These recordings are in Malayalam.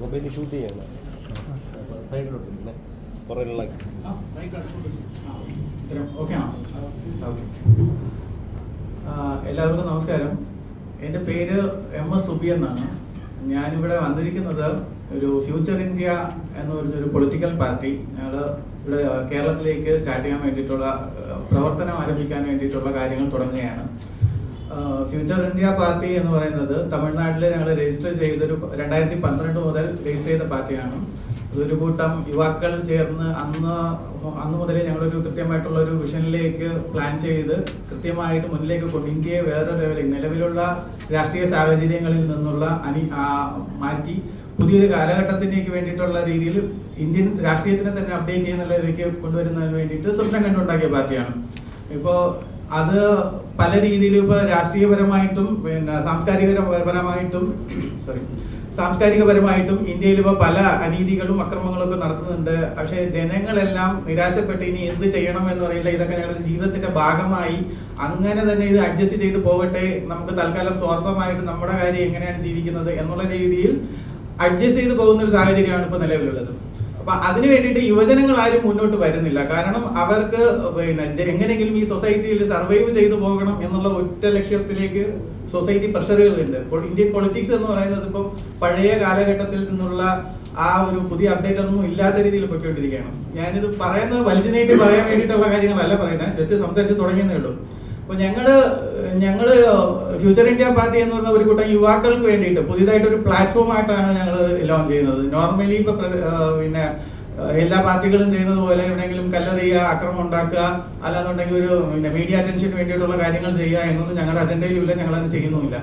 മൊബൈലിൽ ഷൂട്ട് ചെയ്യണം സൈഡിലോട്ട് പുറകിലുള്ള എല്ലാവർക്കും നമസ്കാരം. എന്റെ പേര് എം എസ് സുബി എന്നാണ്. ഞാനിവിടെ വന്നിരിക്കുന്നത് ഒരു ഫ്യൂച്ചർ ഇന്ത്യ എന്ന് പറഞ്ഞൊരു പൊളിറ്റിക്കൽ പാർട്ടി. ഞങ്ങൾ ഇവിടെ കേരളത്തിലേക്ക് സ്റ്റാർട്ട് ചെയ്യാൻ വേണ്ടിയിട്ടുള്ള പ്രവർത്തനം ആരംഭിക്കാൻ വേണ്ടിയിട്ടുള്ള കാര്യങ്ങൾ തുടങ്ങുകയാണ്. ഫ്യൂച്ചർ ഇന്ത്യ പാർട്ടി എന്ന് പറയുന്നത് തമിഴ്നാട്ടിൽ ഞങ്ങൾ രജിസ്റ്റർ ചെയ്തൊരു രണ്ടായിരത്തി പന്ത്രണ്ട് മുതൽ രജിസ്റ്റർ ചെയ്ത പാർട്ടിയാണ്. ഇതൊരു കൂട്ടം യുവാക്കൾ ചേർന്ന് അന്ന് അന്ന് മുതലേ ഞങ്ങളൊരു കൃത്യമായിട്ടുള്ള ഒരു വിഷനിലേക്ക് പ്ലാൻ ചെയ്ത് കൃത്യമായിട്ട് മുന്നിലേക്ക് കൊണ്ട് ഇന്ത്യയെ വേറൊരു ലെവലിൽ നിലവിലുള്ള രാഷ്ട്രീയ സാഹചര്യങ്ങളിൽ നിന്നുള്ള അനി മാറ്റി പുതിയൊരു കാലഘട്ടത്തിലേക്ക് വേണ്ടിയിട്ടുള്ള രീതിയിൽ ഇന്ത്യൻ രാഷ്ട്രീയത്തിനെ തന്നെ അപ്ഡേറ്റ് ചെയ്യുന്നതിലേക്ക് കൊണ്ടുവരുന്നതിന് വേണ്ടിയിട്ട് സ്വപ്നം കണ്ടുണ്ടാക്കിയ പാർട്ടിയാണ്. ഇപ്പോൾ അത് പല രീതിയിലും ഇപ്പോൾ രാഷ്ട്രീയപരമായിട്ടും പിന്നെ സാംസ്കാരികപരമായിട്ടും സോറി സാംസ്കാരികപരമായിട്ടും ഇന്ത്യയിൽ ഇപ്പോൾ പല അനീതികളും അക്രമങ്ങളും ഒക്കെ നടത്തുന്നുണ്ട്. പക്ഷേ ജനങ്ങളെല്ലാം നിരാശപ്പെട്ട് ഇനി എന്ത് ചെയ്യണം എന്ന് പറയില്ല. ഇതൊക്കെ ഞങ്ങളുടെ ജീവിതത്തിന്റെ ഭാഗമായി. അങ്ങനെ തന്നെ ഇത് അഡ്ജസ്റ്റ് ചെയ്ത് പോകട്ടെ. നമുക്ക് തൽക്കാലം സ്വാർത്ഥമായിട്ട് നമ്മുടെ കാര്യം എങ്ങനെയാണ് ജീവിക്കുന്നത് എന്നുള്ള രീതിയിൽ അഡ്ജസ്റ്റ് ചെയ്ത് പോകുന്ന ഒരു സാഹചര്യമാണ് ഇപ്പോൾ നിലവിലുള്ളത്. അപ്പൊ അതിന് വേണ്ടിയിട്ട് യുവജനങ്ങൾ ആരും മുന്നോട്ട് വരുന്നില്ല. കാരണം അവർക്ക് പിന്നെ എങ്ങനെയെങ്കിലും ഈ സൊസൈറ്റിയിൽ സർവൈവ് ചെയ്തു പോകണം എന്നുള്ള ഒറ്റ ലക്ഷ്യത്തിലേക്ക് സൊസൈറ്റി പ്രഷറുകളുണ്ട്. ഇപ്പോൾ ഇന്ത്യൻ പൊളിറ്റിക്സ് എന്ന് പറയുന്നത് ഇപ്പം പഴയ കാലഘട്ടത്തിൽ നിന്നുള്ള ആ ഒരു പുതിയ അപ്ഡേറ്റ് ഒന്നും ഇല്ലാത്ത രീതിയിൽ പൊയ്ക്കൊണ്ടിരിക്കുകയാണ്. ഞാനിത് പറയുന്നത് വലിച്ചു നീട്ടി പറയാൻ വേണ്ടിയിട്ടുള്ള കാര്യങ്ങളല്ല പറയുന്നത്. ജസ്റ്റ് സംസാരിച്ച് തുടങ്ങിയെന്നേ ഉള്ളൂ. അപ്പോൾ ഞങ്ങൾ ഞങ്ങൾ ഫ്യൂച്ചർ ഇന്ത്യ പാർട്ടി എന്ന് പറഞ്ഞ ഒരു കൂട്ടം യുവാക്കൾക്ക് വേണ്ടിയിട്ട് പുതിയതായിട്ട് ഒരു പ്ലാറ്റ്ഫോം ആയിട്ടാണ് ഞങ്ങൾ ലോഞ്ച് ചെയ്യുന്നത്. നോർമലി ഇപ്പൊ പിന്നെ എല്ലാ പാർട്ടികളും ചെയ്യുന്നത് പോലെ എവിടെയെങ്കിലും കല്ലെറിയുക അക്രമം ഉണ്ടാക്കുക അല്ലാന്നുണ്ടെങ്കിൽ ഒരു പിന്നെ മീഡിയ അറ്റൻഷന് വേണ്ടിയിട്ടുള്ള കാര്യങ്ങൾ ചെയ്യുക എന്നൊന്നും ഞങ്ങളുടെ അജണ്ടയിലും ഇല്ല ഞങ്ങൾ അത് ചെയ്യുന്നുമില്ല.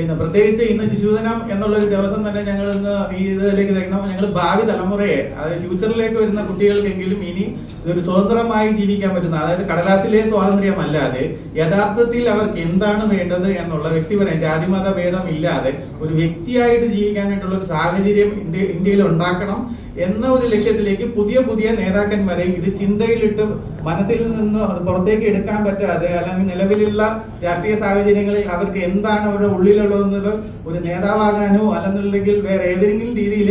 ഇന്ന് പ്രത്യേകിച്ച് ഇന്ന് ശിശുദിനം എന്നുള്ള ഒരു ദിവസം തന്നെ ഞങ്ങൾ ഇന്ന് ഈ ഇതിലേക്ക് തരണം ഞങ്ങൾ ഭാവി തലമുറയെ അതായത് ഫ്യൂച്ചറിലേക്ക് വരുന്ന കുട്ടികൾക്കെങ്കിലും ഇനി ഇതൊരു സ്വതന്ത്രമായി ജീവിക്കാൻ പറ്റുന്ന അതായത് കടലാസിലെ സ്വാതന്ത്ര്യമല്ലാതെ യഥാർത്ഥത്തിൽ അവർക്ക് എന്താണ് വേണ്ടത് എന്നുള്ള വ്യക്തിപരം ജാതിമത ഭേദം ഇല്ലാതെ ഒരു വ്യക്തിയായിട്ട് ജീവിക്കാനായിട്ടുള്ള ഒരു സാഹചര്യം ഇന്ത്യ ഇന്ത്യയിൽ ഉണ്ടാക്കണം. എന്ന ഒരു ലക്ഷ്യത്തിലേക്ക് പുതിയ പുതിയ നേതാക്കന്മാരെ ഇത് ചിന്തയിലിട്ട് മനസ്സിൽ നിന്ന് പുറത്തേക്ക് എടുക്കാൻ പറ്റാതെ അല്ലെങ്കിൽ നിലവിലുള്ള രാഷ്ട്രീയ സാഹചര്യങ്ങളിൽ അവർക്ക് എന്താണ് അവരുടെ ഉള്ളിലുള്ളതെന്നുള്ള ഒരു നേതാവാകാനോ അല്ലെന്നുണ്ടെങ്കിൽ വേറെ ഏതെങ്കിലും രീതിയിൽ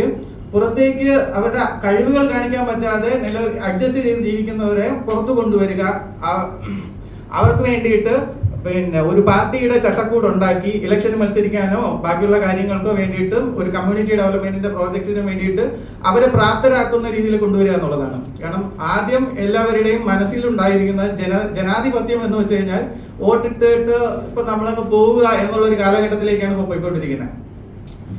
പുറത്തേക്ക് അവരുടെ കഴിവുകൾ കാണിക്കാൻ പറ്റാതെ നില അഡ്ജസ്റ്റ് ചെയ്ത് ജീവിക്കുന്നവരെ പുറത്തു കൊണ്ടുവരിക അവർക്ക് വേണ്ടിയിട്ട് പിന്നെ ഒരു പാർട്ടിയുടെ ചട്ടക്കൂട് ഉണ്ടാക്കി ഇലക്ഷന് മത്സരിക്കാനോ ബാക്കിയുള്ള കാര്യങ്ങൾക്കോ വേണ്ടിയിട്ടും ഒരു കമ്മ്യൂണിറ്റി ഡെവലപ്മെന്റിന്റെ പ്രോജക്ട്സിന് വേണ്ടിയിട്ട് അവരെ പ്രാപ്തരാക്കുന്ന രീതിയിൽ കൊണ്ടുവരിക എന്നുള്ളതാണ്. കാരണം ആദ്യം എല്ലാവരുടെയും മനസ്സിലുണ്ടായിരിക്കുന്ന ജന ജനാധിപത്യം എന്ന് വെച്ച് കഴിഞ്ഞാൽ വോട്ടിട്ടിട്ട് ഇപ്പൊ നമ്മളങ്ങ് പോവുക എന്നുള്ള ഒരു കാലഘട്ടത്തിലേക്കാണ് ഇപ്പോൾ പോയിക്കൊണ്ടിരിക്കുന്നത്.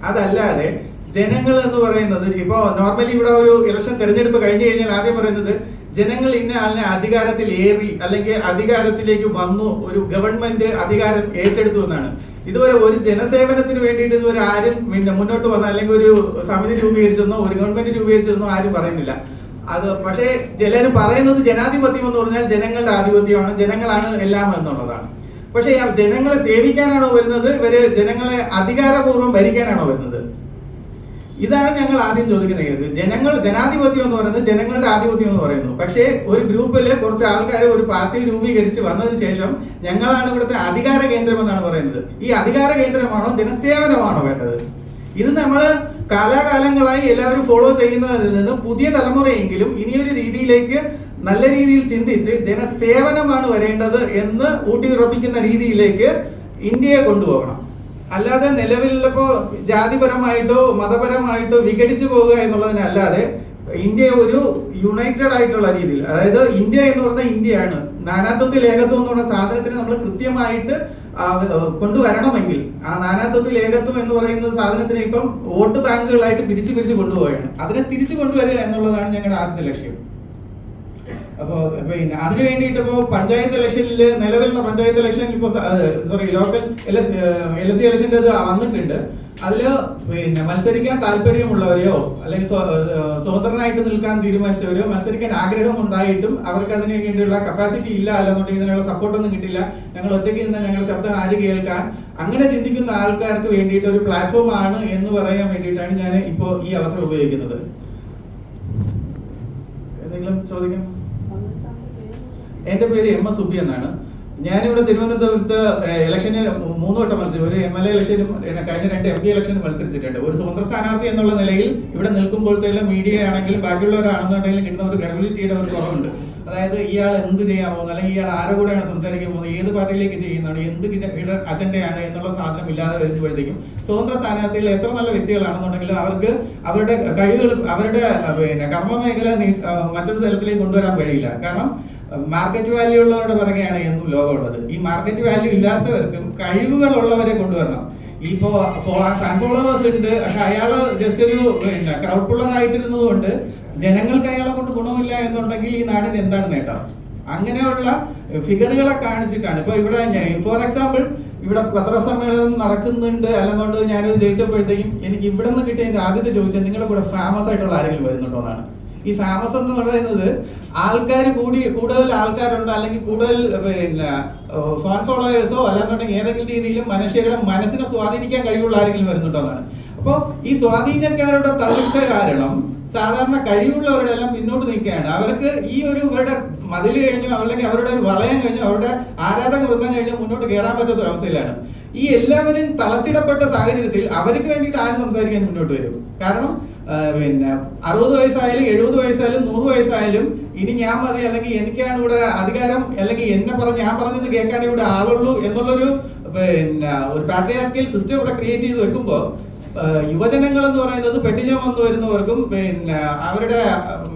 അതല്ലാതെ ജനങ്ങൾ എന്ന് പറയുന്നത് ഇപ്പോ നോർമലി ഇവിടെ ഒരു ഇലക്ഷൻ തെരഞ്ഞെടുപ്പ് കഴിഞ്ഞു കഴിഞ്ഞാൽ ആദ്യം പറയുന്നത് ജനങ്ങൾ ഇന്ന ആളിനെ അധികാരത്തിൽ ഏറി അല്ലെങ്കിൽ അധികാരത്തിലേക്ക് വന്നു ഒരു ഗവൺമെന്റ് അധികാരം ഏറ്റെടുത്തു എന്നാണ്. ഇതുവരെ ഒരു ജനസേവനത്തിന് വേണ്ടിയിട്ട് ഇതുവരെ ആരും പിന്നെ മുന്നോട്ട് വന്ന അല്ലെങ്കിൽ ഒരു സമിതി രൂപീകരിച്ചെന്നോ ഒരു ഗവൺമെന്റ് രൂപീകരിച്ചെന്നോ ആരും പറയുന്നില്ല. അത് പക്ഷേ ചിലർ പറയുന്നത് ജനാധിപത്യം എന്ന് പറഞ്ഞാൽ ജനങ്ങളുടെ ആധിപത്യമാണ് ജനങ്ങളാണ് എല്ലാം എന്നുള്ളതാണ്. പക്ഷേ ജനങ്ങളെ സേവിക്കാനാണോ വരുന്നത്? ഇവർ ജനങ്ങളെ അധികാരപൂർവം ഭരിക്കാനാണോ വരുന്നത്? ഇതാണ് ഞങ്ങൾ ആദ്യം ചോദിക്കുന്ന കേസ്. ജനങ്ങൾ ജനാധിപത്യം എന്ന് പറയുന്നത് ജനങ്ങളുടെ ആധിപത്യം എന്ന് പറയുന്നു. പക്ഷേ ഒരു ഗ്രൂപ്പിൽ കുറച്ച് ആൾക്കാർ ഒരു പാർട്ടി രൂപീകരിച്ച് വന്നതിന് ശേഷം ഞങ്ങളാണ് ഇവിടുത്തെ അധികാര കേന്ദ്രം എന്നാണ് പറയുന്നത്. ഈ അധികാര കേന്ദ്രമാണോ ജനസേവനമാണോ വേണ്ടത്? ഇത് നമ്മൾ കാലാകാലങ്ങളായി എല്ലാവരും ഫോളോ ചെയ്യുന്നതിൽ നിന്ന് പുതിയ തലമുറയെങ്കിലും ഇനിയൊരു രീതിയിലേക്ക് നല്ല രീതിയിൽ ചിന്തിച്ച് ജനസേവനമാണ് വരേണ്ടത് എന്ന് ഊട്ടിയുറപ്പിക്കുന്ന രീതിയിലേക്ക് ഇന്ത്യയെ കൊണ്ടുപോകണം. അല്ലാതെ നിലവിലുള്ളപ്പോൾ ജാതിപരമായിട്ടോ മതപരമായിട്ടോ വിഘടിച്ചു പോവുക എന്നുള്ളതിനല്ലാതെ ഇന്ത്യ ഒരു യുണൈറ്റഡ് ആയിട്ടുള്ള രീതിയിൽ അതായത് ഇന്ത്യ എന്ന് പറഞ്ഞാൽ ഇന്ത്യയാണ്. നാനാത്വത്തിൽ ഏകത്വം എന്ന് പറഞ്ഞ സാധനത്തിന് നമ്മൾ കൃത്യമായിട്ട് കൊണ്ടുവരണമെങ്കിൽ ആ നാനാത്വത്തിൽ ഏകത്വം എന്ന് പറയുന്ന സാധനത്തിന് ഇപ്പം വോട്ട് ബാങ്കുകളായിട്ട് പിരിച്ചു പിരിച്ചു കൊണ്ടുപോവുകയാണ്. അതിനെ തിരിച്ചു കൊണ്ടുവരിക എന്നുള്ളതാണ് ഞങ്ങളുടെ ആദ്യത്തെ ലക്ഷ്യം. അപ്പോ പിന്നെ അതിനു വേണ്ടിയിട്ട് ഇപ്പോ പഞ്ചായത്ത് ഇലക്ഷനിൽ നിലവിലുള്ള പഞ്ചായത്ത് ഇലക്ഷനിൽ ഇപ്പോൾ sorry local L S C ഇലക്ഷന്റെ ഇത് വന്നിട്ടുണ്ട്. അതിൽ പിന്നെ മത്സരിക്കാൻ താല്പര്യമുള്ളവരെയോ അല്ലെങ്കിൽ സ്വ- സ്വതന്ത്രനായിട്ട് നിൽക്കാൻ തീരുമാനിച്ചവരോ മത്സരിക്കാൻ ആഗ്രഹം ഉണ്ടായിട്ടും അവർക്ക് അതിന് വേണ്ടിയുള്ള കപ്പാസിറ്റി ഇല്ല അല്ലെന്നുണ്ടെങ്കിൽ ഇതിനുള്ള സപ്പോർട്ടൊന്നും കിട്ടില്ല. ഞങ്ങൾ ഒറ്റയ്ക്ക് നിന്ന് ഞങ്ങളുടെ ശബ്ദം ആര് കേൾക്കാൻ അങ്ങനെ ചിന്തിക്കുന്ന ആൾക്കാർക്ക് വേണ്ടിയിട്ട് ഒരു പ്ലാറ്റ്ഫോം ആണ് എന്ന് പറയാൻ വേണ്ടിയിട്ടാണ് ഞാൻ ഇപ്പോൾ ഈ അവസരം ഉപയോഗിക്കുന്നത്. എന്തെങ്കിലും ചോദിക്കണം എന്റെ പേര് എം എസ് സുബി എന്നാണ്. ഞാനിവിടെ തിരുവനന്തപുരത്ത് ഇലക്ഷന് മൂന്ന് വട്ടം മത്സരിച്ചു ഒരു എം എൽ എ ഇലക്ഷനും കഴിഞ്ഞ രണ്ട് എം പി ഇലക്ഷനും മത്സരിച്ചിട്ടുണ്ട്. ഒരു സ്വതന്ത്ര സ്ഥാനാർത്ഥി എന്നുള്ള നിലയിൽ ഇവിടെ നിൽക്കുമ്പോഴത്തേക്ക് മീഡിയ ആണെങ്കിലും ബാക്കിയുള്ളവരാണെന്നുണ്ടെങ്കിലും കിട്ടുന്ന ഒരു ക്രെഡിബിലിറ്റിയുടെ ഒരു കുറവുണ്ട്. അതായത് ഇയാൾ എന്ത് ചെയ്യാൻ പോകുന്നത് അല്ലെങ്കിൽ ഇയാൾ ആരെ കൂടെയാണ് സംസാരിക്കാൻ പോകുന്നത്? ഏത് പാർട്ടിയിലേക്ക് ചെയ്യുന്നതാണ്? എന്ത് അജണ്ടയാണ് എന്നുള്ള സാധനം ഇല്ലാതെ വരുമ്പോഴത്തേക്കും സ്വതന്ത്ര സ്ഥാനാർത്ഥികൾ എത്ര നല്ല വ്യക്തികളാണെന്നുണ്ടെങ്കിലും അവർക്ക് അവരുടെ കഴിവുകൾ അവരുടെ പിന്നെ കർമ്മ മേഖല മറ്റൊരു തലത്തിലേക്ക് കൊണ്ടുവരാൻ കഴിയില്ല. കാരണം മാർക്കറ്റ് വാല്യൂ ഉള്ളവരുടെ പിറകെയാണ് എന്നും ലോകമുള്ളത്. ഈ മാർക്കറ്റ് വാല്യൂ ഇല്ലാത്തവർക്കും കഴിവുകളുള്ളവരെ കൊണ്ടുവരണം. ഇപ്പോ ഫോളോവേഴ്സ് ഉണ്ട്. പക്ഷെ അയാൾ ജസ്റ്റ് ഒരു പിന്നെ ക്രൗഡ് പുള്ളർ ആയിട്ടിരുന്നത് കൊണ്ട് ജനങ്ങൾക്ക് അയാളെ കൊണ്ട് ഗുണമില്ല എന്നുണ്ടെങ്കിൽ ഈ നാടിന് എന്താണ് നേട്ടം? അങ്ങനെയുള്ള ഫിഗറുകളെ കാണിച്ചിട്ടാണ്. ഇപ്പൊ ഇവിടെ ഫോർ എക്സാമ്പിൾ ഇവിടെ പത്രസമ്മേളനം നടക്കുന്നുണ്ട്. അല്ലെന്നുണ്ട് ഞാനത് ജയിച്ചപ്പോഴത്തേക്കും എനിക്ക് ഇവിടെ നിന്ന് കിട്ടിയ ആദ്യത്തെ ചോദിച്ചത് നിങ്ങളുടെ കൂടെ ഫേമസ് ആയിട്ടുള്ള ആരെങ്കിലും വരുന്നുണ്ടോ എന്നാണ്. ഈ ഫേമസ് എന്ന് പറയുന്നത് ആൾക്കാർ കൂടി കൂടുതൽ ആൾക്കാരുണ്ട്? അല്ലെങ്കിൽ കൂടുതൽ പിന്നെ ഫാൻ ഫോളോവേഴ്സോ അല്ലാന്നുണ്ടെങ്കിൽ ഏതെങ്കിലും രീതിയിലും മനുഷ്യരുടെ മനസ്സിനെ സ്വാധീനിക്കാൻ കഴിവുള്ള ആരെങ്കിലും വരുന്നുണ്ടോ എന്നാണ്. അപ്പോൾ ഈ സ്വാധീനക്കാരുടെ തളർച്ച കാരണം സാധാരണ കഴിവുള്ളവരുടെ എല്ലാം പിന്നോട്ട് നിൽക്കുകയാണ്. അവർക്ക് ഈ ഒരു ഇവരുടെ മതിൽ കഴിഞ്ഞു അല്ലെങ്കിൽ അവരുടെ ഒരു വളയം കഴിഞ്ഞു അവരുടെ ആരാധക വൃന്ദം കഴിഞ്ഞു മുന്നോട്ട് കയറാൻ പറ്റാത്ത ഒരു അവസ്ഥയിലാണ്. ഈ എല്ലാവരും തളച്ചിടപ്പെട്ട സാഹചര്യത്തിൽ അവർക്ക് വേണ്ടിയിട്ട് ആരും സംസാരിക്കാൻ മുന്നോട്ട് വരും? കാരണം പിന്നെ അറുപത് വയസ്സായാലും എഴുപത് വയസ്സായാലും നൂറ് വയസ്സായാലും ഇനി ഞാൻ മതി അല്ലെങ്കിൽ എനിക്കാണ് ഇവിടെ അധികാരം അല്ലെങ്കിൽ എന്നെ പറഞ്ഞ് ഞാൻ പറഞ്ഞത് കേൾക്കാൻ ഇവിടെ ആളുള്ളൂ എന്നുള്ളൊരു പിന്നെ ഒരു പാട്രിയാർക്കിയൽ സിസ്റ്റം ഇവിടെ ക്രിയേറ്റ് ചെയ്ത് വെക്കുമ്പോൾ യുവജനങ്ങൾ എന്ന് പറയുന്നത് പെട്ടിജം വന്നു വരുന്നവർക്കും പിന്നെ അവരുടെ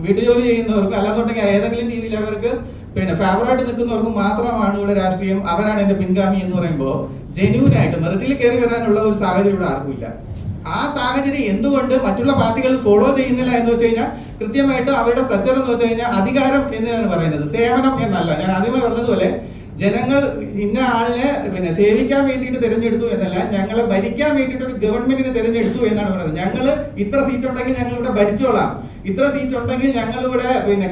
വീട്ടുജോലി ചെയ്യുന്നവർക്കും അല്ലാന്നുണ്ടെങ്കിൽ ഏതെങ്കിലും രീതിയിൽ അവർക്ക് പിന്നെ ഫേവറായിട്ട് നിൽക്കുന്നവർക്കും മാത്രമാണ് ഇവിടെ രാഷ്ട്രീയം. അവരാണ് എന്റെ പിൻഗാമി എന്ന് പറയുമ്പോൾ ജെന്യൂൻ ആയിട്ട് മെറിറ്റിൽ കയറി വരാനുള്ള ഒരു സാഹചര്യം ഇവിടെ ആർക്കും ഇല്ല. ആ സാഹചര്യം എന്തുകൊണ്ട് മറ്റുള്ള പാർട്ടികൾ ഫോളോ ചെയ്യുന്നില്ല എന്ന് വെച്ച് കഴിഞ്ഞാൽ കൃത്യമായിട്ട് അവരുടെ സ്ട്രക്ചർ എന്ന് വെച്ച് കഴിഞ്ഞാൽ അധികാരം എന്നാണ് പറയുന്നത്? സേവനം എന്നല്ല. ഞാൻ ആദ്യമേ പറഞ്ഞതുപോലെ ജനങ്ങൾ ഇന്ന ആളിനെ പിന്നെ സേവിക്കാൻ വേണ്ടിയിട്ട് തിരഞ്ഞെടുത്തു എന്നല്ല ഞങ്ങളെ ഭരിക്കാൻ വേണ്ടിയിട്ട് ഒരു ഗവൺമെന്റിനെ തിരഞ്ഞെടുത്തു എന്നാണ് പറയുന്നത്. ഞങ്ങൾ ഇത്ര സീറ്റ് ഉണ്ടെങ്കിൽ ഞങ്ങൾ ഇവിടെ ഭരിച്ചോളാം. ഇത്ര സീറ്റ് ഉണ്ടെങ്കിൽ ഞങ്ങൾ ഇവിടെ പിന്നെ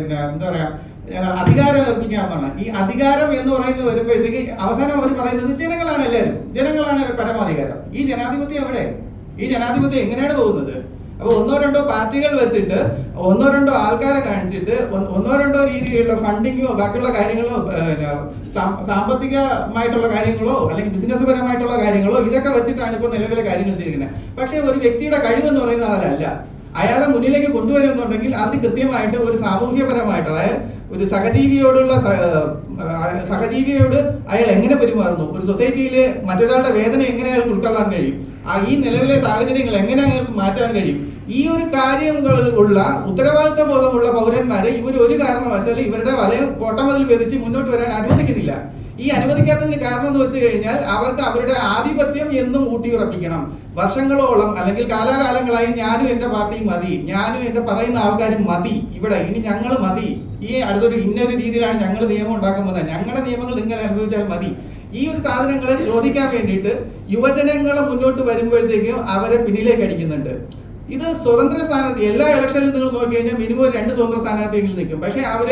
എന്താ പറയാ അധികാരം ഏർപ്പിക്കാമെന്നാണ് ഈ അധികാരം എന്ന് പറയുന്നത് വരുമ്പോഴത്തേക്ക് അവസാനം പറയുന്നത് ജനങ്ങളാണ് എല്ലാവരും. ജനങ്ങളാണ് പരമാധികാരം. ഈ ജനാധിപത്യം എവിടെ? ഈ ജനാധിപത്യം എങ്ങനെയാണ് പോകുന്നത്? അപ്പൊ ഒന്നോ രണ്ടോ പാർട്ടികൾ വെച്ചിട്ട് ഒന്നോ രണ്ടോ ആൾക്കാരെ കാണിച്ചിട്ട് ഒന്നോ രണ്ടോ രീതിയിലുള്ള ഫണ്ടിങ്ങോ ബാക്കിയുള്ള കാര്യങ്ങളോ സാമ്പത്തികമായിട്ടുള്ള കാര്യങ്ങളോ അല്ലെങ്കിൽ ബിസിനസ് പരമായിട്ടുള്ള കാര്യങ്ങളോ ഇതൊക്കെ വെച്ചിട്ടാണ് ഇപ്പോൾ നിലവിലെ കാര്യങ്ങൾ ചെയ്യുന്നത് പക്ഷേ ഒരു വ്യക്തിയുടെ കഴിവെന്ന് പറയുന്നത് അതല്ല. അയാളെ മുന്നിലേക്ക് കൊണ്ടുവരുന്നുണ്ടെങ്കിൽ അതിന് കൃത്യമായിട്ട് ഒരു സാമൂഹ്യപരമായിട്ട് അതായത് ഒരു സഹജീവിയോടുള്ള സഹജീവിയോട് അയാൾ എങ്ങനെ പെരുമാറുന്നു? ഒരു സൊസൈറ്റിയിലെ മറ്റൊരാളുടെ വേദന എങ്ങനെ അയാൾക്ക് ഉൾക്കൊള്ളാൻ കഴിയും? ആ ഈ നിലവിലെ സാഹചര്യങ്ങൾ എങ്ങനെ അയാൾക്ക് മാറ്റാൻ കഴിയും? ഈ ഒരു കാര്യങ്ങളുള്ള ഉത്തരവാദിത്ത ബോധമുള്ള പൗരന്മാരെ ഇവർ ഒരു കാരണവശാലും ഇവരുടെ വലയം കോട്ടമതിൽ വെതിച്ച് മുന്നോട്ട് വരാൻ അനുവദിക്കുന്നില്ല. ഈ അനുവദിക്കാത്തതിന് കാരണം എന്ന് വെച്ച് കഴിഞ്ഞാൽ അവർക്ക് അവരുടെ ആധിപത്യം എന്നും ഊട്ടിയുറപ്പിക്കണം. വർഷങ്ങളോളം അല്ലെങ്കിൽ കാലാകാലങ്ങളായി ഞാനും എന്റെ പാർട്ടിയും മതി ഞാനും എന്റെ പറയുന്ന ആൾക്കാരും മതി ഇവിടെ ഇനി ഞങ്ങൾ മതി. ഈ അടുത്തൊരു ഇന്നൊരു രീതിയിലാണ് ഞങ്ങൾ നിയമം ഉണ്ടാക്കുന്നത്. ഞങ്ങളുടെ നിയമങ്ങൾ നിങ്ങൾ അനുഭവിച്ചാൽ മതി. ഈ ഒരു സാധനങ്ങളെ ചോദിക്കാൻ വേണ്ടിയിട്ട് യുവജനങ്ങളെ മുന്നോട്ട് വരുമ്പോഴത്തേക്കും അവരെ പിന്നിലേക്ക് അടിക്കുന്നുണ്ട്. ഇത് സ്വതന്ത്ര സ്ഥാനാർത്ഥി എല്ലാ ഇലക്ഷനിലും നിങ്ങൾ നോക്കി കഴിഞ്ഞാൽ മിനിമം രണ്ട് സ്വതന്ത്ര സ്ഥാനാർത്ഥിയെങ്കിലും നിൽക്കും. പക്ഷെ അവർ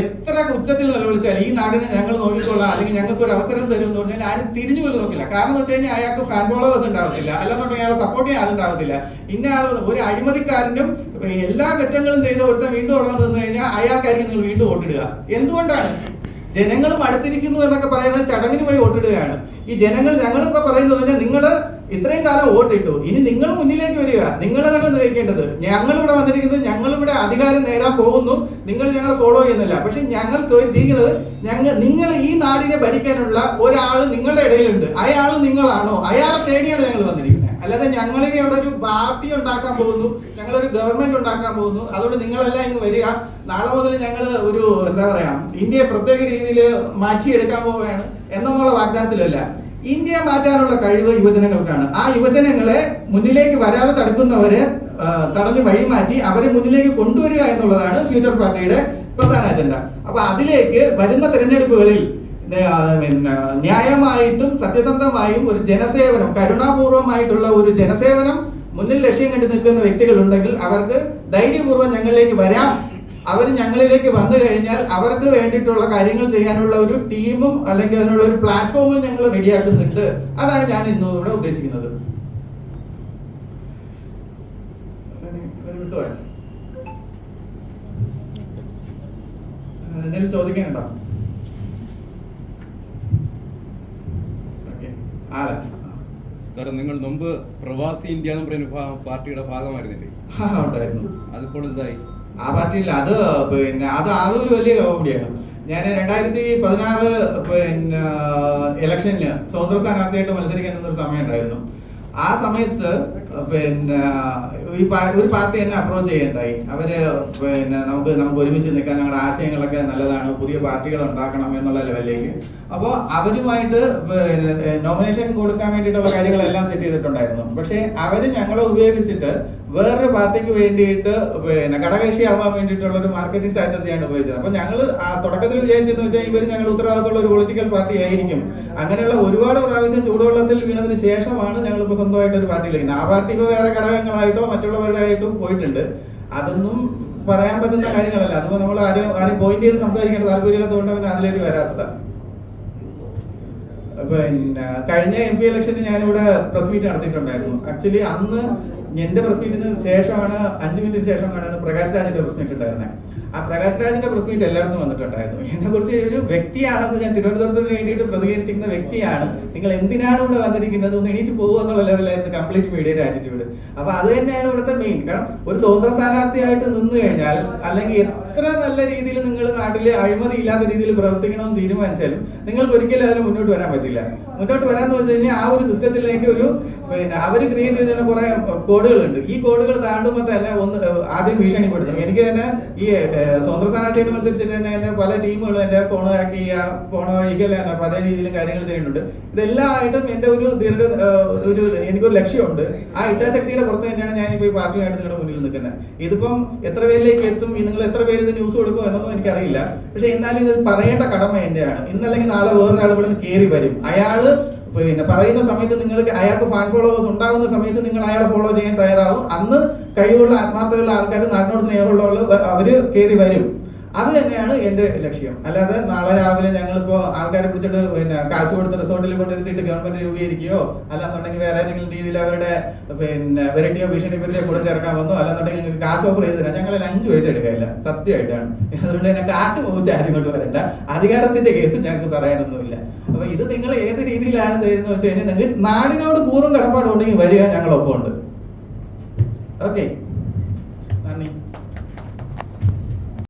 എത്ര ഉച്ചത്തിൽ നിലവിളിച്ചാൽ ഈ നാടിനെ ഞങ്ങൾ നോക്കിക്കൊള്ളാം അല്ലെങ്കിൽ ഞങ്ങൾക്ക് ഒരു അവസരം തരും എന്ന് പറഞ്ഞാൽ ആരും തിരിഞ്ഞു പോലും നോക്കില്ല. കാരണം എന്ന് വെച്ച് കഴിഞ്ഞാൽ അയാൾക്ക് ഫാൻ ഫോളോവേഴ്സ് ഉണ്ടാവത്തില്ല. അല്ലെന്നുണ്ടെങ്കിൽ അയാളെ സപ്പോർട്ട് ചെയ്യാൻ ആളുണ്ടാവത്തില്ല ഇന്ന ആൾ ഒരു അഴിമതിക്കാരനും എല്ലാ കുറ്റങ്ങളും ചെയ്ത ഒരുത്തൻ വീണ്ടും ഉടനെ നിന്ന് കഴിഞ്ഞാൽ അയാൾക്കായിരിക്കും നിങ്ങൾ വീണ്ടും വോട്ടിടുക. എന്തുകൊണ്ടാണ്? ജനങ്ങൾ അടുത്തിരിക്കുന്നു എന്നൊക്കെ പറയുന്നത് ചടങ്ങിന് പോയി വോട്ടിടുകയാണ്. ഈ ജനങ്ങൾ ഞങ്ങളിപ്പോ പറയുന്നത് പറഞ്ഞാൽ നിങ്ങൾ ഇത്രയും കാലം വോട്ടിട്ടു. ഇനി നിങ്ങൾ മുന്നിലേക്ക് വരിക. നിങ്ങളാണ് നയിക്കേണ്ടത് ഞങ്ങളിവിടെ വന്നിരിക്കുന്നത് ഞങ്ങളിവിടെ അധികാരം നേരാൻ പോകുന്നു. നിങ്ങൾ ഞങ്ങളെ ഫോളോ ചെയ്യുന്നില്ല. പക്ഷെ ഞങ്ങൾ ചെയ്യുന്നത് ഞങ്ങൾ നിങ്ങൾ ഈ നാടിനെ ഭരിക്കാനുള്ള ഒരാൾ നിങ്ങളുടെ ഇടയിലുണ്ട്. അയാൾ നിങ്ങളാണോ? അയാളെ തേടിയാണ് ഞങ്ങൾ വന്നിരിക്കുന്നത്. അല്ലാതെ ഞങ്ങളിനി അവിടെ ഒരു പാർട്ടി ഉണ്ടാക്കാൻ പോകുന്നു. ഞങ്ങളൊരു ഗവൺമെന്റ് ഉണ്ടാക്കാൻ പോകുന്നു. അതുകൊണ്ട് നിങ്ങളെല്ലാം ഇങ്ങ് വരിക. നാളെ മുതൽ ഞങ്ങൾ ഒരു എന്താ പറയാ ഇന്ത്യയെ പ്രത്യേക രീതിയിൽ മാറ്റിയെടുക്കാൻ പോവുകയാണ്. എന്നുള്ള വാഗ്ദാനത്തിലല്ല. ഇന്ത്യ മാറ്റാനുള്ള കഴിവ് യുവജനങ്ങൾക്കാണ്. ആ യുവജനങ്ങളെ മുന്നിലേക്ക് വരാതെ തടുക്കുന്നവരെ തടഞ്ഞ് തടഞ്ഞു വഴി മാറ്റി അവരെ മുന്നിലേക്ക് കൊണ്ടുവരിക എന്നുള്ളതാണ് ഫ്യൂച്ചർ പാർട്ടിയുടെ പ്രധാന അജണ്ട. അപ്പൊ അതിലേക്ക് വരുന്ന തെരഞ്ഞെടുപ്പുകളിൽ പിന്നെ ന്യായമായിട്ടും സത്യസന്ധമായും ഒരു ജനസേവനം കരുണാപൂർവമായിട്ടുള്ള ഒരു ജനസേവനം മുന്നിൽ ലക്ഷ്യം കണ്ടു നിൽക്കുന്ന വ്യക്തികളുണ്ടെങ്കിൽ അവർക്ക് ധൈര്യപൂർവം ഞങ്ങളിലേക്ക് വരാം അവർ ഞങ്ങളിലേക്ക് വന്നു കഴിഞ്ഞാൽ അവർക്ക് വേണ്ടിയിട്ടുള്ള കാര്യങ്ങൾ ചെയ്യാനുള്ള ഒരു ടീമും അല്ലെങ്കിൽ അതിനുള്ള ഒരു പ്ലാറ്റ്ഫോമും ഞങ്ങൾ റെഡിയാക്കുന്നുണ്ട്. അതാണ് ഞാൻ ഇന്ന് ഉദ്ദേശിക്കുന്നത്. എന്തെങ്കിലും ചോദിക്കാനുണ്ടോ? സാർ നിങ്ങൾ മുമ്പ് പ്രവാസി ഇന്ത്യ എന്ന് പറയുന്ന പാർട്ടിയുടെ ഭാഗമായിരുന്നില്ലേ? അതിപ്പോൾ എന്തായി? ആ പാർട്ടിയിൽ അത് പിന്നെ അത് അതൊരു വലിയ കോമഡിയാണ് ഞാൻ രണ്ടായിരത്തി പതിനാറ് പിന്നെ ഇലക്ഷനിൽ സ്വതന്ത്ര സ്ഥാനാർത്ഥിയായിട്ട് മത്സരിക്കാൻ നിന്നൊരു സമയം ഉണ്ടായിരുന്നു ആ സമയത്ത് പിന്നെ ഈ ഒരു പാർട്ടി എന്നെ അപ്രോച്ച് ചെയ്യണ്ടായി. അവർ പിന്നെ നമുക്ക് നമുക്ക് ഒരുമിച്ച് നിൽക്കാൻ ഞങ്ങളുടെ ആശയങ്ങളൊക്കെ നല്ലതാണ്. പുതിയ പാർട്ടികൾ ഉണ്ടാക്കണം എന്നുള്ള ലെവലിലേക്ക്. അപ്പോൾ അവരുമായിട്ട് നോമിനേഷൻ കൊടുക്കാൻ വേണ്ടിയിട്ടുള്ള കാര്യങ്ങളെല്ലാം സെറ്റ് ചെയ്തിട്ടുണ്ടായിരുന്നു. പക്ഷേ അവർ ഞങ്ങളെ ഉപയോഗിച്ചിട്ട് വേറൊരു പാർട്ടിക്ക് വേണ്ടിയിട്ട് പിന്നെ ഘടകകക്ഷിയാവാൻ വേണ്ടിയിട്ടുള്ള ഒരു മാർക്കറ്റിംഗ് സ്ട്രാറ്റജിയാണ് ഉപയോഗിച്ചത്. അപ്പൊ ഞങ്ങൾ ആ തുടക്കത്തിൽ വിചാരിച്ചെന്ന് വെച്ചാൽ ഇവർ ഞങ്ങൾ ഉത്തരവാദിത്തമുള്ള ഒരു പൊളിറ്റിക്കൽ പാർട്ടി ആയിരിക്കും. അങ്ങനെയുള്ള ഒരുപാട് പ്രാവശ്യം ചൂടുവെള്ളത്തിൽ വീണതിന് ശേഷമാണ് ഞങ്ങൾ ഇപ്പോൾ സ്വന്തമായിട്ട് ഒരു പാർട്ടി കളിക്കുന്നത്. ആ പാർട്ടി ഇപ്പോൾ വേറെ ഘടകങ്ങളായിട്ടോ മറ്റുള്ളവരുടെ ആയിട്ടും പോയിട്ടുണ്ട്. അതൊന്നും പറയാൻ പറ്റുന്ന കാര്യങ്ങളല്ല. അതിപ്പോ നമ്മൾ ആരും ആരും പോയിന്റ് ചെയ്ത് സംസാരിക്കേണ്ട താല്പര്യമില്ലാത്തതുകൊണ്ട് പിന്നെ അതിലേക്ക് വരാത്തതാണ് പിന്നെ കഴിഞ്ഞ എം പി ഇലക്ഷന് ഞാനിവിടെ പ്രസ് മീറ്റ് നടത്തിയിട്ടുണ്ടായിരുന്നു. ആക്ച്വലി അന്ന് എന്റെ പ്രസ് മീറ്റിന് ശേഷമാണ് അഞ്ചു മിനിറ്റിന് ശേഷമാണ് പ്രകാശ് രാജിന്റെ പ്രസ് മീറ്റ് ഉണ്ടായിരുന്നത് ആ പ്രകാശ് രാജിന്റെ പ്രസ് മീറ്റ് എല്ലായിടത്തും വന്നിട്ടുണ്ടായിരുന്നു. എന്നെ കുറിച്ച് ഒരു വ്യക്തിയാണെന്ന് ഞാൻ തിരുവനന്തപുരത്തിന് വേണ്ടിയിട്ട് പ്രതികരിച്ചിരുന്ന വ്യക്തിയാണ്. നിങ്ങൾ എന്തിനാണ് ഇവിടെ വന്നിരിക്കുന്നത്? ഒന്ന് എണീറ്റ് പോകുക എന്നുള്ള ലെവലായിരുന്നു കംപ്ലീറ്റ് മീഡിയയുടെ ആറ്റിറ്റ്യൂഡ് അപ്പൊ അത് തന്നെയാണ് ഇവിടുത്തെ മെയിൻ കാരണം ഒരു സ്വതന്ത്ര സ്ഥാനാർത്ഥിയായിട്ട് നിന്ന് കഴിഞ്ഞാൽ അല്ലെങ്കിൽ എത്ര നല്ല രീതിയിൽ നിങ്ങൾ നാട്ടിൽ അഴിമതി ഇല്ലാത്ത രീതിയിൽ പ്രവർത്തിക്കണമെന്ന് തീരുമാനിച്ചാലും നിങ്ങൾക്ക് ഒരിക്കലും അതിന് മുന്നോട്ട് വരാൻ പറ്റില്ല. മുന്നോട്ട് വരാന്ന് വെച്ച് കഴിഞ്ഞാൽ ആ ഒരു സിസ്റ്റത്തിലേക്ക് ഒരു പിന്നെ അവർ ക്രിയേറ്റ് ചെയ്തതിന് കുറെ കോഡുകളുണ്ട്. ഈ കോഡുകൾ താണ്ടുമ്പോൾ തന്നെ ഒന്ന് ആദ്യം ഭീഷണിപ്പെടുത്തും. എനിക്ക് തന്നെ ഈ സ്വന്തം സ്ഥാനാർത്ഥിയുടെ മത്സരിച്ചിട്ട് തന്നെ എന്റെ പല ടീമുകളും എന്റെ ഫോൺ ഹാക്ക് ചെയ്യുക ഫോൺ വഴിക്കല്ല തന്നെ പല രീതിയിലും കാര്യങ്ങൾ ചെയ്യുന്നുണ്ട്. ഇതെല്ലാം ആയിട്ടും എന്റെ ഒരു ദീർഘ ഒരു എനിക്കൊരു ലക്ഷ്യമുണ്ട്. ആ ഇച്ഛാശക്തിയുടെ പുറത്ത് തന്നെയാണ് ഞാൻ ഇപ്പോൾ ഈ പാർട്ടിയായിട്ട് നിങ്ങളുടെ മുന്നിൽ നിൽക്കുന്നത്. ഇതിപ്പം എത്ര പേരിലേക്ക് എത്തും നിങ്ങൾ എത്ര പേര് ഇത് ന്യൂസ് കൊടുക്കും എന്നൊന്നും എനിക്കറിയില്ല. പക്ഷെ എന്നാലും ഇത് പറയേണ്ട കടമ എന്റെയാണ്. ഇന്നല്ലെങ്കിൽ നാളെ വേറൊരാൾ ഇവിടെ നിന്ന് കയറി വരും. അയാൾ പിന്നെ പറയുന്ന സമയത്ത് നിങ്ങൾക്ക് അയാൾക്ക് ഫാൻ ഫോളോവേഴ്സ് ഉണ്ടാകുന്ന സമയത്ത് നിങ്ങൾ അയാളെ ഫോളോ ചെയ്യാൻ തയ്യാറാവും. അന്ന് കഴിവുള്ള ആത്മാർത്ഥതയുള്ള ആൾക്കാർ നാടിനോട് സ്നേഹമുള്ളവർ അവർ കയറി വരും. അത് തന്നെയാണ് എന്റെ ലക്ഷ്യം. അല്ലാതെ നാളെ രാവിലെ ഞങ്ങളിപ്പോ ആൾക്കാരെ പിടിച്ചിട്ട് പിന്നെ കാശ് കൊടുത്ത് റിസോർട്ടിൽ കൊണ്ടിരുത്തിയിട്ട് ഗവൺമെന്റ് രൂപീകരിക്കുകയോ അല്ലാന്നുണ്ടെങ്കിൽ വേറെ ഏതെങ്കിലും രീതിയിൽ അവരുടെ പിന്നെ വെറൈറ്റിയോ ഭീഷണിപ്പെടുത്തിയോ കൂടെ ചേർക്കാൻ വന്നോ അല്ലാന്നുണ്ടെങ്കിൽ നിങ്ങൾക്ക് കാശ് ഓഫർ ചെയ്ത് തരാം. ഞങ്ങൾ അഞ്ച് പൈസ എടുക്കില്ല സത്യമായിട്ടാണ്. അതുകൊണ്ട് തന്നെ കാശ് മോഹിച്ച് ആരും കൊണ്ട് വരണ്ട. അധികാരത്തിന്റെ കേസ് ഞങ്ങൾക്ക് പറയാനൊന്നുമില്ല. അപ്പൊ ഇത് നിങ്ങൾ ഏത് രീതിയിലാണ് തരുന്നത് വെച്ച് കഴിഞ്ഞാൽ നിങ്ങൾക്ക് നാടിനോട് കൂറും കടപ്പാടുണ്ടെങ്കിൽ വരിക ഞങ്ങളൊപ്പം ഉണ്ട് ഓക്കെ